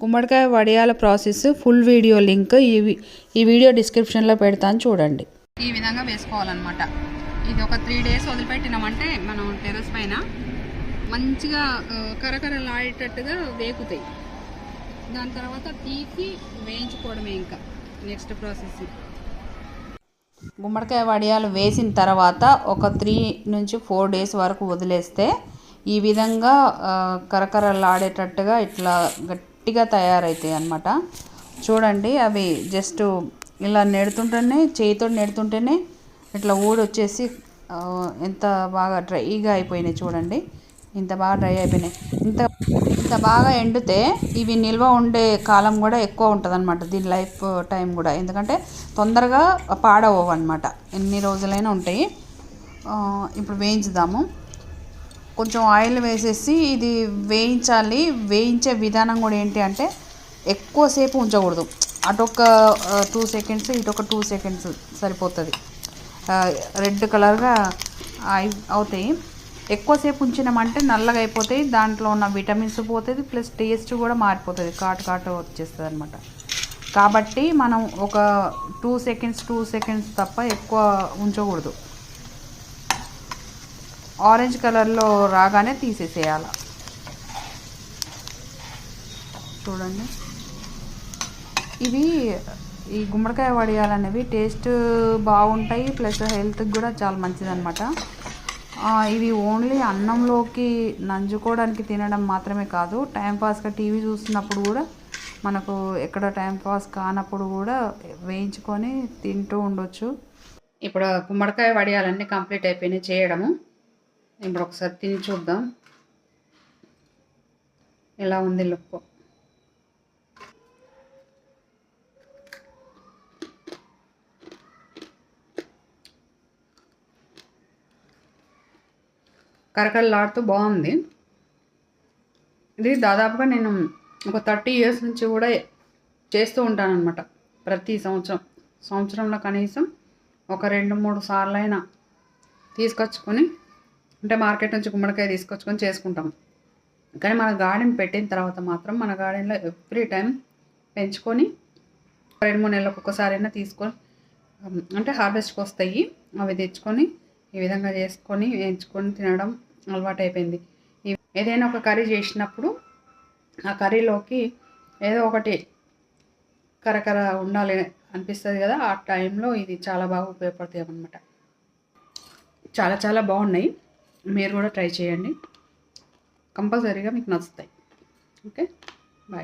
గుమ్మడికాయ వడియాల process full video link ఈ ఈ వీడియో డిస్క్రిప్షన్లో పెడతాను చూడండి. ఈ విధంగా వేసుకోవాలన్నమాట. ఇది ఒక త్రీ డేస్ వదిలిపెట్టినామంటే మనం టెర్రస్ పైన మంచిగా కరకరలాడేటట్టుగా వేగుతాయి. దాని తర్వాత తీసి వేయించుకోవడమే ఇంకా నెక్స్ట్ ప్రాసెస్ గుమ్మడికాయ వడియాలు వేసిన తర్వాత ఒక త్రీ నుంచి ఫోర్ డేస్ వరకు వదిలేస్తే ఈ విధంగా కరకరలాడేటట్టుగా ఇట్లా గట్టిగా తయారవుతాయి అన్నమాట. చూడండి అవి జస్ట్ ఇలా నెడుతుంటేనే చేయితో నెడుతుంటేనే ఇట్లా ఊడొచ్చేసి ఎంత బాగా డ్రైగా అయిపోయినాయి చూడండి. ఇంత బాగా డ్రై అయిపోయినాయి. ఇంత ఇంత బాగా ఎండితే ఇవి నిల్వ ఉండే కాలం కూడా ఎక్కువ ఉంటుంది అనమాట దీని లైఫ్ టైం కూడా. ఎందుకంటే తొందరగా పాడవు అనమాట ఎన్ని రోజులైనా ఉంటాయి. ఇప్పుడు వేయించుదాము. కొంచెం ఆయిల్ వేసేసి ఇది వేయించాలి. వేయించే విధానం కూడా ఏంటి అంటే ఎక్కువసేపు ఉంచకూడదు. అటొక టూ సెకండ్స్ ఇటొక టూ సెకండ్స్ సరిపోతుంది. రెడ్ కలర్గా అయి అవుతాయి. ఎక్కువసేపు ఉంచినామంటే నల్లగా అయిపోతాయి. దాంట్లో ఉన్న విటమిన్స్ పోతుంది ప్లస్ టేస్ట్ కూడా మారిపోతుంది. కాటు కాటు వచ్చేస్తుంది అనమాట కాబట్టి మనం ఒక టూ సెకండ్స్ టూ సెకండ్స్ తప్ప ఎక్కువ ఉంచకూడదు. ఆరెంజ్ కలర్లో రాగానే తీసేసేయాలి. చూడండి. ఇవి ఈ గుమ్మడికాయ వడియాలనేవి టేస్ట్ బాగుంటాయి ప్లస్ హెల్త్కి కూడా చాలా మంచిదన్నమాట. ఇవి ఓన్లీ అన్నంలోకి నంజుకోవడానికి తినడం మాత్రమే కాదు టైంపాస్గా టీవీ చూస్తున్నప్పుడు కూడా మనకు ఎక్కడ టైంపాస్ కానప్పుడు కూడా వేయించుకొని తింటూ ఉండొచ్చు. ఇప్పుడు గుమ్మడికాయ వడియాలన్నీ కంప్లీట్ అయిపోయినాయి చేయడము. ఇప్పుడు ఒకసారి తిని చూద్దాం. ఎలా ఉంది లుక్? కరకరలాడుతూ బాగుంది. ఇది దాదాపుగా నేను ఒక థర్టీ ఇయర్స్ నుంచి కూడా చేస్తూ ఉంటానన్నమాట. ప్రతి సంవత్సరం సంవత్సరంలో కనీసం ఒక రెండు మూడు సార్లు అయినా తీసుకొచ్చుకొని అంటే మార్కెట్ నుంచి గుమ్మడికాయ తీసుకొచ్చుకొని చేసుకుంటాం. కానీ మన గార్డెన్ పెట్టిన తర్వాత మాత్రం మన గార్డెన్లో ఎవ్రీ టైం పెంచుకొని రెండు మూడు నెలలకు ఒక్కసారైనా తీసుకొని అంటే హార్వెస్ట్కి వస్తాయి. అవి తెచ్చుకొని ఈ విధంగా చేసుకొని వేయించుకొని తినడం అలవాటు అయిపోయింది. ఏదైనా ఒక కర్రీ చేసినప్పుడు ఆ కర్రీలోకి ఏదో ఒకటి కరకర ఉండాలి అనిపిస్తుంది కదా ఆ టైంలో ఇది చాలా బాగా ఉపయోగపడతాయి అనమాట చాలా చాలా బాగున్నాయి. మీరు కూడా ట్రై చేయండి. కంపల్సరీగా మీకు నచ్చుతాయి. ఓకే?